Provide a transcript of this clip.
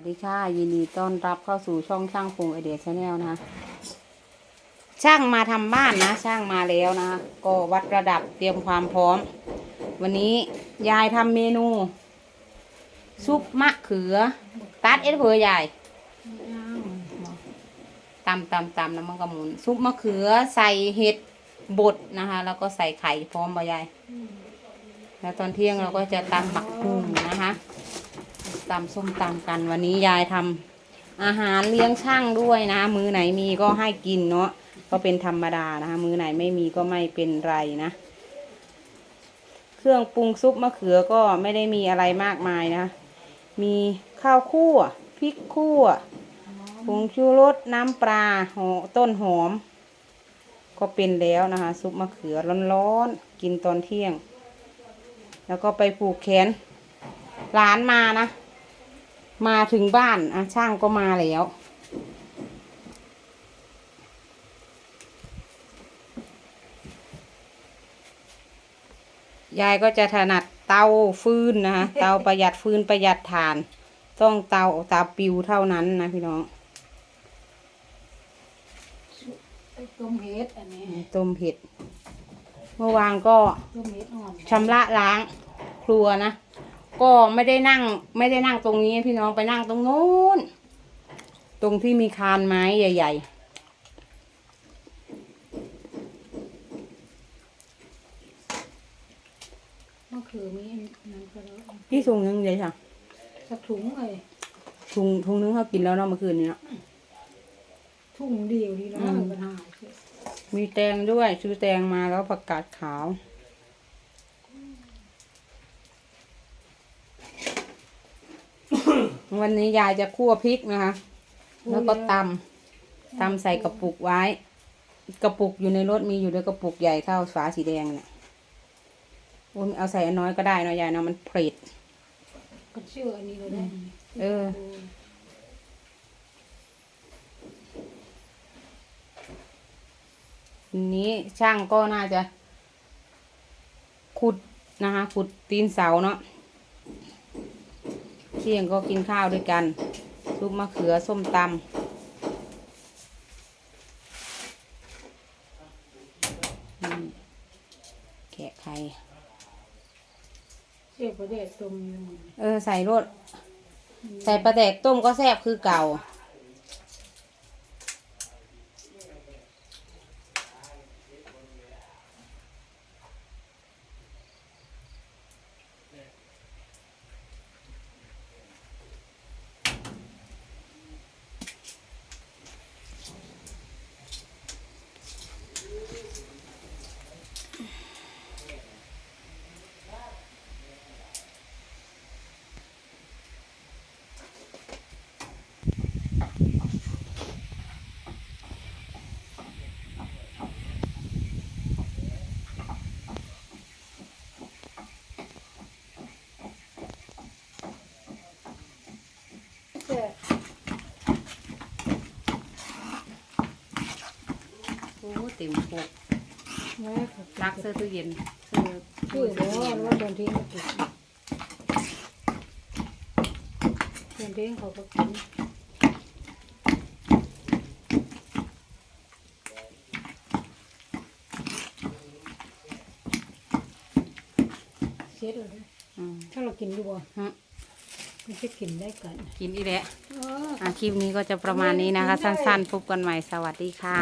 วัสดีค่ะ ยินดีต้อนรับเข้าสู่ช่องช่างพงไอเดียชาแนลนะช่างมาทำบ้านนะ ช่างมาแล้วนะ ก็วัดระดับเตรียมความพร้อม วันนี้ยายทำเมนู ซุปมะเขือ ตัดเอ็ดเผือยายตำตำตำน้ำมันกระมุน ซุปมะเขือใส่เห็ดบดนะคะ แล้วก็ใส่ไข่พร้อมบ่ยายแล้วตอนเที่ยงเราก็จะตำบักหุ่งนะคะ ตำส้มตำกันวันนี้ยายทำอาหารเลี้ยงช่างด้วยนะ มือไหนมีก็ให้กินเนาะก็เป็นธรรมดานะคะมือไหนไม่มีก็ไม่เป็นไรนะ เครื่องปรุงซุปมะเขือก็ไม่ได้มีอะไรมากมายนะ มีข้าวคั่วพริกคั่วผงชูรสน้ำปลาหอต้นหอม ก็เป็นแล้วนะคะ ซุปมะเขือร้อนๆกินตอนเที่ยง แล้วก็ไปผูกแขนร้านมานะ มาถึงบ้านอะช่างก็มาแล้ว ยายก็จะถนัดเตาฟืนนะคะเตาประหยัดฟืนประหยัดถ่าน ต้องเตาเตาปิวเท่านั้นนะพี่น้องต้มเห็ดอันนี้ต้มเผ็ด เมื่อวานก็ต้มเห็ดอ่อนชำระล้างครัวนะ ก็ไม่ได้นั่ง ไม่ได้นั่งตรงนี้พี่น้องไปนั่งตรงนู้น ตรงที่มีคานไม้ใหญ่มะเขือมีนั่นก็แล้วๆพี่ถุงนึงเลยค่ะสักถุงเลยถุงถุงนึงเขากินแล้วเนาะเมื่อคืนนี้เนาะถุงเดียวดีแล้วอืมปัญหามีแตงด้วยซื้อแตงมาแล้วผักกาดขาว วันนี้ยายจะคั่วพริกนะคะ แล้วก็ตำตำใส่กระปุกไว้ กระปุกอยู่ในรถมีอยู่ด้วยกระปุกใหญ่เท่าฝาสีแดงเนี่ยโอ้ยเอาใส่อันน้อยก็ได้เนาะยายเนาะมันเผ็ดก็เชื่ออันนี้เลยได้ เออทีนี้ช่างก็น่าจะ ขุดนะคะ ขุดตีนเสาเนาะ เที่ยงก็กินข้าวด้วยกัน ซุปมะเขือส้มตำอืมแกะไข่เชื่อประเด็ดต้มอยู่เออ ใส่รสใส่ปลาแดกต้มก็แซ่บคือเก่า อ้เต็มพวกแม่รักเสื้อตู้เย็นเสื้อคือเดี๋ยวว่าตอนเที่ยงก็กินตอนเที่ยงเขาก็กินเช็ดเลยอืมถ้าเรากินดูบ่ฮะมันจะกินได้กันกินอีแหละเออ อะคลิปนี้ก็จะประมาณนี้นะคะ สั้นๆพบกันใหม่สวัสดีค่ะ